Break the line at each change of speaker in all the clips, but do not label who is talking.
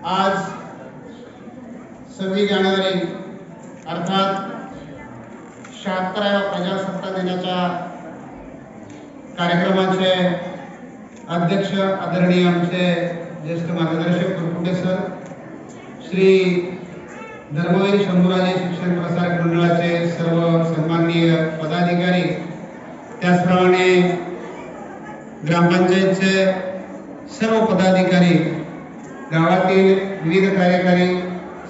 आज सव्वीस जानेवारी अर्थात शहात्तराव्या प्रजासत्ताक दिनाच्या कार्यक्रमाचे अध्यक्ष आदरणीय आमचे ज्येष्ठ मार्गदर्शक कुरकुटे सर श्री धर्मवीर शंभूराजे शिक्षण प्रसारक मंडळाचे सर्व सन्माननीय पदाधिकारी त्याचप्रमाणे ग्रामपंचायतचे सर्व पदाधिकारी गावातील विविध कार्यकारी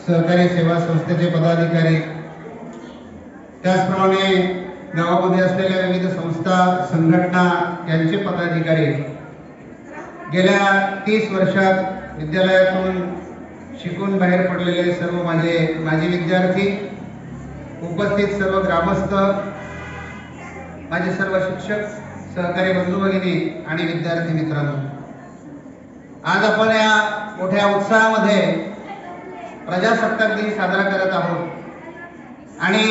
सहकारी सेवा संस्थेचे पदाधिकारी त्याचप्रमाणे गावामध्ये असलेल्या विविध संस्था संघटना यांचे पदाधिकारी. गेल्या तीस वर्षात विद्यालयातून शिकून बाहेर पडलेले सर्व माझे माजी विद्यार्थी उपस्थित सर्व ग्रामस्थ माझे सर्व शिक्षक सहकारी बंधू भगिनी आणि विद्यार्थी मित्रांनो. आज आपण या मोठ्या उत्साहामध्ये प्रजासत्ताक दिन साजरा करत आहोत. आणि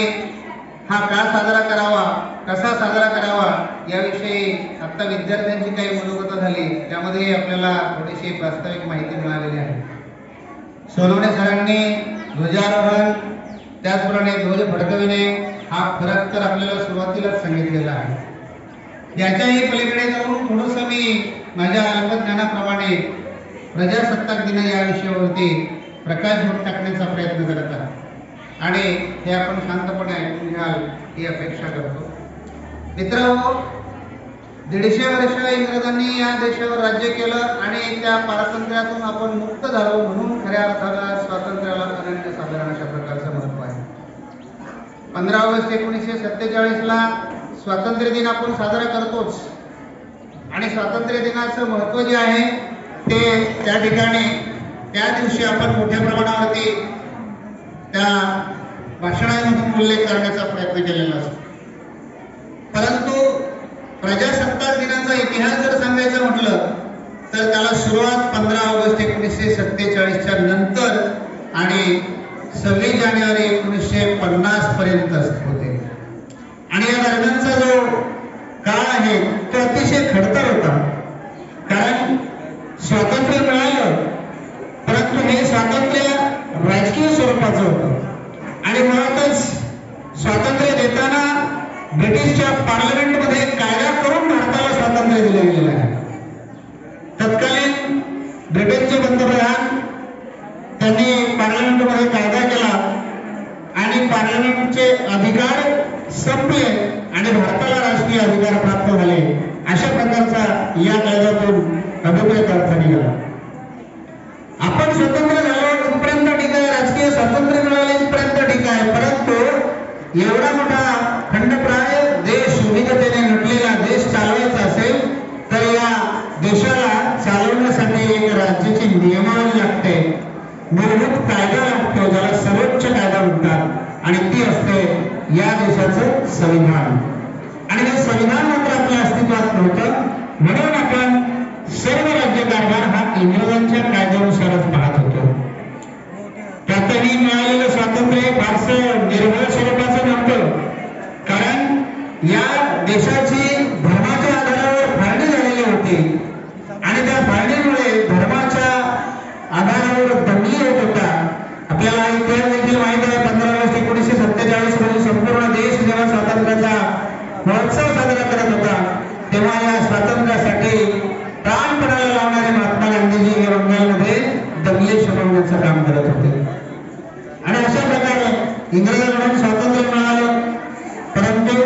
हा का साजरा करावा कसा साजरा करावा याविषयी आत्ता विद्यार्थ्यांची काही मनोगत झाली त्यामध्ये आपल्याला थोडीशी प्रास्ताविक माहिती मिळालेली आहे. सोनवणे सरांनी ध्वजारोहण त्याचप्रमाणे ध्वज फडकविणे हा फरक तर आपल्याला सुरुवातीलाच सांगितलेला आहे. याच्याही पलीकडे जाऊन थोडंसं मी माझ्या अल्पज्ञानाप्रमाणे प्रजासत्ताक दिन या विषयावरती प्रकाश होत टाकण्याचा प्रयत्न करत आहात. आणि हे आपण शांतपणे ऐकून घ्याल ही अपेक्षा करतो. मित्रांनो दीडशे वर्ष इंग्रजांनी या देशावर राज्य केलं आणि त्या पारतंत्र्यातून आपण मुक्त झालो म्हणून खऱ्या अर्थानं स्वातंत्र्याला अनन्य साधारण अशा प्रकारचं महत्त्व आहे. पंधरा ऑगस्ट एकोणीसशे सत्तेचाळीस ला स्वातंत्र्य दिन आपण साजरा करतोच. आणि स्वातंत्र्य दिनाचं महत्त्व जे आहे ते त्या ठिकाणी त्या दिवशी आपण मोठ्या प्रमाणावरती त्या भाषणांमधून उल्लेख करण्याचा प्रयत्न केलेला असतो. परंतु प्रजासत्ताक दिनाचा इतिहास जर सांगायचं म्हटलं तर त्याला सुरुवात पंधरा ऑगस्ट एकोणीसशे सत्तेचाळीसच्या नंतर आणि सव्वीस जानेवारी एकोणीसशे पन्नास पर्यंत होते. आणि या दरम्यानचा जो काळ आहे तो अतिशय खडतर होता. कारण स्वातंत्र्य मिळालं परंतु हे स्वातंत्र्य राजकीय स्वरूपाचं होतं आणि मुळातच स्वातंत्र्य देताना ब्रिटिशच्या पार्लमेंटमध्ये कायदा करून भारताला स्वातंत्र्य दिले गेलेलं आहे तत्कालीन ब्रिटनचे पंतप्रधान त्यांनी पार्लमेंटमध्ये कायदा केला आणि पार्लमेंटचे अधिकार संपले आणि भारताला राष्ट्रीय अधिकार प्राप्त झाले अशा प्रकारचा या कायद्यातून अभिप्रेत अर्थ निघाला आपण स्वतंत्र झालो इथपर्यंत ठीक आहे राजकीय स्वातंत्र्य मिळाले इथपर्यंत ठीक आहे परंतु एवढा मोठा खंडप्राय देश विविधतेने नटलेला देश चालवायचा असेल तर या देशाला चालवण्यासाठी एक राज्याची नियमावली लागते. मूलभूत कायदा लागतो ज्याला सर्वोच्च कायदा म्हणतात आणि ती असते या देशाचं संविधान. आणि हे संविधान मात्र आपल्या अस्तित्वात नव्हतं. म्हणून आपण सर्व राज्यकारभार हा इंग्रजांच्या कायद्यानुसारच पाहत होतो. त्यातही मिळालेलं स्वातंत्र्य फारसं निर्भय स्वरूप नव्हतं कारण या देशाची धर्माच्या आधारावर फाळणी झालेली होती आणि त्या फाळणीमुळे धर्माच्या आधारावर दंगली होत होता आपल्याला इतिहास देखील माहीत आहे पंधरा ऑगस्ट एकोणीसशे सत्तेचाळीस रोजी संपूर्ण देश जेव्हा स्वातंत्र्याचा महोत्सव साजरा करत होता तेव्हा या स्वातंत्र्यासाठी प्राणपणाला लावणारे महात्मा गांधीजी हे बंगालमध्ये दंगली शमवण्याचं काम करत होते आणि अशा प्रकारे इंग्रजांकडून स्वातंत्र्य मिळालं परंतु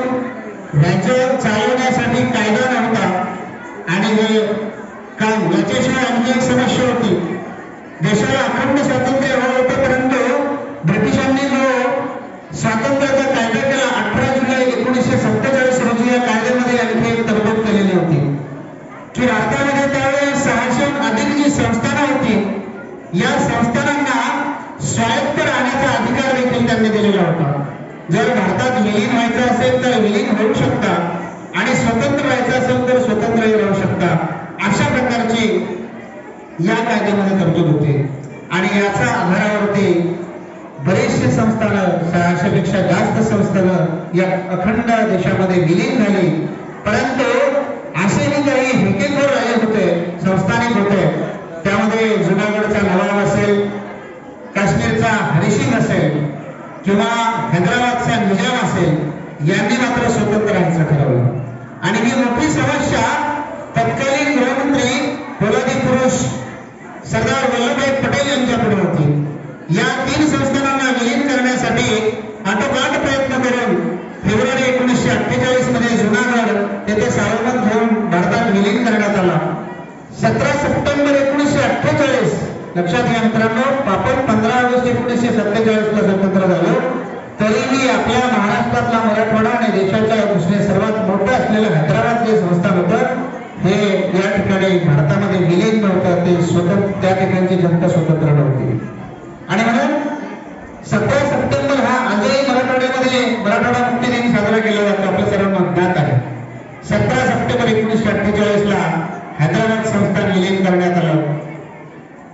राज्य चालवण्यासाठी कायदा नव्हता आणि हे काम याच्याशिवाय एक समस्या होती. देशाला अखंड स्वातंत्र्य हवं होतं परंतु ब्रिटिशांनी जो स्वातंत्र्याचा कायदा केला अठरा जुलै एकोणीसशे सत्तेचाळीस रोजी या कायद्यामध्ये आणखी एक तरतूद केलेली होती. की राष्ट्रामध्ये त्यावेळेस सहाशे अधिक जी संस्थानं होती या संस्थानांना स्वायत्त राहण्याचा अधिकार देखील त्यांनी दिलेला होता. जर भारतात विलीन व्हायचं असेल तर विलीन होऊ शकता आणि स्वतंत्र व्हायचं असेल तर स्वतंत्रही राहू शकता. अशा प्रकारची या कायद्यामध्ये तरतूद होते. आणि याच्या आधारावरती बरेचसे संस्थानं सहाशेपेक्षा जास्त संस्थानं या अखंड देशामध्ये विलीन झाली. परंतु असेही काही हिकेखोर राहिले होते संस्थानिक होते. त्यामध्ये जुनागडचा नवाब असेल काश्मीरचा हरिशिंग असेल किंवा हैदराबादचा निजाम असेल यांनी मात्र स्वतंत्र राहायचं ठरवलं. आणि ही मोठी समस्या तत्कालीन सरदार वल्लभभाई पटेल यांच्याकडे होती. या तीन संस्थानांना विलीन करण्यासाठी आटोकाट प्रयत्न करून फेब्रुवारी एकोणीसशे अठ्ठेचाळीसमध्ये जुनागड येथे सार्वमत घेऊन भारतात विलीन करण्यात आला. सतरा सप्टेंबर एकोणीसशे अठ्ठेचाळीस लक्षात घ्या मित्रांनो आपण पंधरा ऑगस्ट एकोणीसशे सत्तेचाळीस ला स्वतंत्र झालो. तरीही आपल्या महाराष्ट्रातला मराठवाडा आणि देशाच्या दृष्टीने सर्वात मोठं असलेलं हैदराबाद जे संस्थान होतं. हे या ठिकाणी भारतामध्ये विलीन नव्हतं. ते स्वतंत्र त्या ठिकाणची जनता स्वतंत्र नव्हती. आणि म्हणून सतरा सप्टेंबर हा आजही मराठवाड्यामध्ये मराठवाडा मुक्ती दिन साजरा केला जातो आपल्या सर्वांना ज्ञात आहे. सतरा सप्टेंबर एकोणीसशे अठ्ठेचाळीस ला हैदराबाद संस्थान विलीन करण्यात आलं.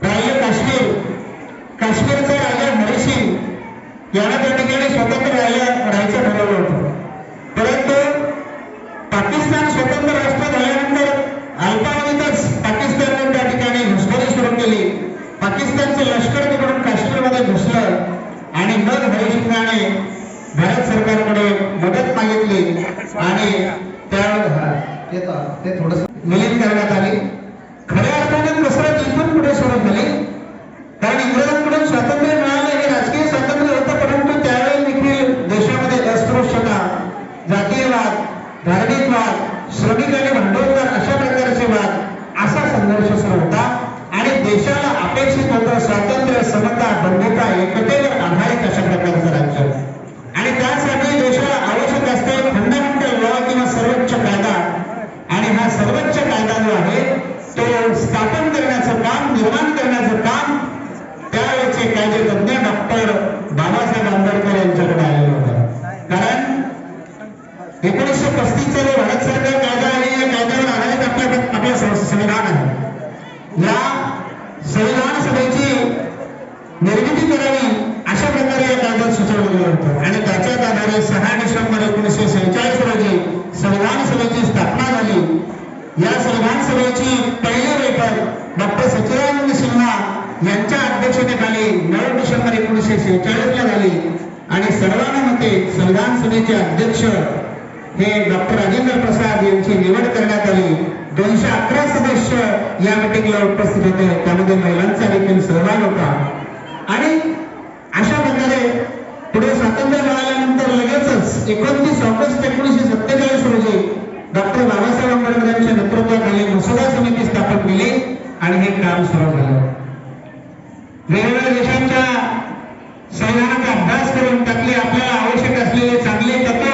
राहिलं काश्मीर काश्मीरचा राजा हरिसिंग याला त्या ठिकाणी स्वतंत्र राहायला राहायचं ठरवलं होतं परंतु पाकिस्तान स्वतंत्र राष्ट्र झाल्यानंतर अल्पावधीतच पाकिस्तानने त्या ठिकाणी घुसखोरी सुरू केली तिकडून काश्मीरमध्ये घुसलं आणि मग हरिसिंगाने भारत सरकारकडे मदत मागितली आणि त्यावेळेस ते थोडस विलीन करण्यात आली. खऱ्या अर्थाने कसरत इथून पुढे सुरू झाली कारण इंग्रजांकडून स्वातंत्र्य मिळालं हे राजकीय स्वातंत्र्य होतं परंतु त्यावेळी देखील देशामध्ये अस्पृश्यता जातीयवाद धार्मिकवाद श्रमिक आणि भांडवलदार अशा प्रकारचे वाद असा संघर्ष सुरू होता आणि देशाला अपेक्षित होतं स्वातंत्र्य समता बंधुता एकतेवर आधारित अशा प्रकारचं राज्य आणि त्यासाठी देशाला आवश्यक असते फंडामेंटल लॉ किंवा सर्वोच्च कायदा आणि हा सर्वोच्च कायदा जो आहे तो स्थापन करण्याचं काम निर्माण करण्याचं काम त्यावेळेचे कायदेतज्ञ डॉक्टर बाबासाहेब आंबेडकर यांच्याकडे आलेलं होतं कारण एकोणीसशे पस्तीसचा जो भारत सरकार कायदा आहे या कायद्यावर आधारित आपल्या आपलं सं- संविधान आहे या संविधान सभेची निर्मिती करावी अशा प्रकारे या कायद्यात सुचवलं गेलं होतं आणि त्याच्याच आधारे सहा डिसेंबर एकोणीसशे सेहेचाळीस रोजी संविधान सभेची स्थापना झाली या संविधान सभेची पहिली बैठक डॉक्टर सच्चिदानंद सिन्हा यांच्या अध्यक्षतेखाली नऊ डिसेंबर एकोणीसशे सेहेचाळीस ला झाली. आणि सर्वानुमते संविधान सभेचे अध्यक्ष हे डॉक्टर राजेंद्र प्रसाद यांची निवड करण्यात आली. दोनशे अकरा सदस्य या मिटिंगला उपस्थित होते. त्यामध्ये महिलांचा देखील सहभाग होता आणि अशा प्रकारे पुढे स्वातंत्र्य मिळाल्यानंतर लगेचच एकोणतीस ऑगस्ट एकोणीसशे सत्तेचाळीस रोजी डॉक्टर बाबासाहेब आंबेडकर यांच्या नेतृत्वाखाली मसुदा समिती स्थापन केली आणि हे काम सुरू झालं वेगवेगळ्या देशांच्या संविधानाचा अभ्यास करून त्यातली आपल्याला आवश्यक असलेले चांगले तत्व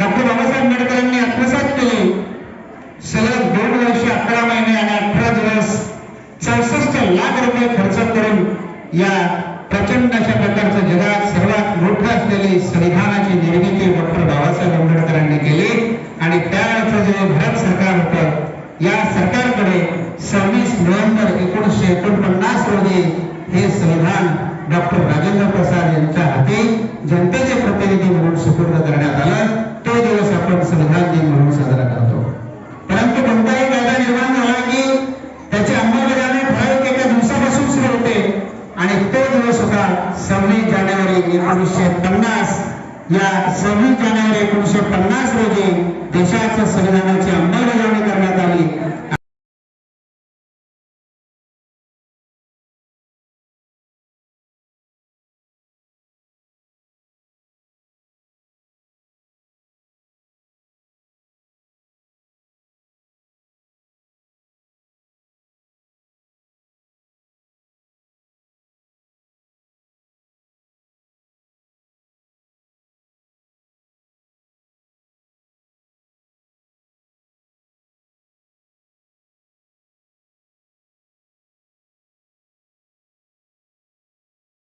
डॉक्टर बाबासाहेब आंबेडकरांनी आत्मसात केले. सलग दोन वर्ष अकरा महिने आणि अठरा दिवस चौसष्ट लाख रुपये खर्च करून या प्रचंड अशा प्रकारचं जगात सर्वात मोठं असलेली संविधानाची निर्मिती डॉक्टर बाबासाहेब आंबेडकरांनी केली. आणि त्यावेळेचं जे भारत सरकार होतं या सरकारकडे सव्वीस नोव्हेंबर एकोणीसशे एकोणपन्नास रोजी हे संविधान डॉक्टर राजेंद्र प्रसाद यांच्या हाती जनतेचे प्रतिनिधी म्हणून सुपूर्द करण्यात आलं. तो दिवस आपण संविधान दिन म्हणून साजरा करतो. परंतु कोणताही कायदा निर्माण झाला की त्याची अंमलबजावणी ठराविक एका दिवसापासून सुरू होते. आणि तो दिवस होता सव्वीस जानेवारी एकोणीसशे पन्नास. या सव्वीस जानेवारी एकोणीसशे पन्नास रोजी देशाच्या संविधानाची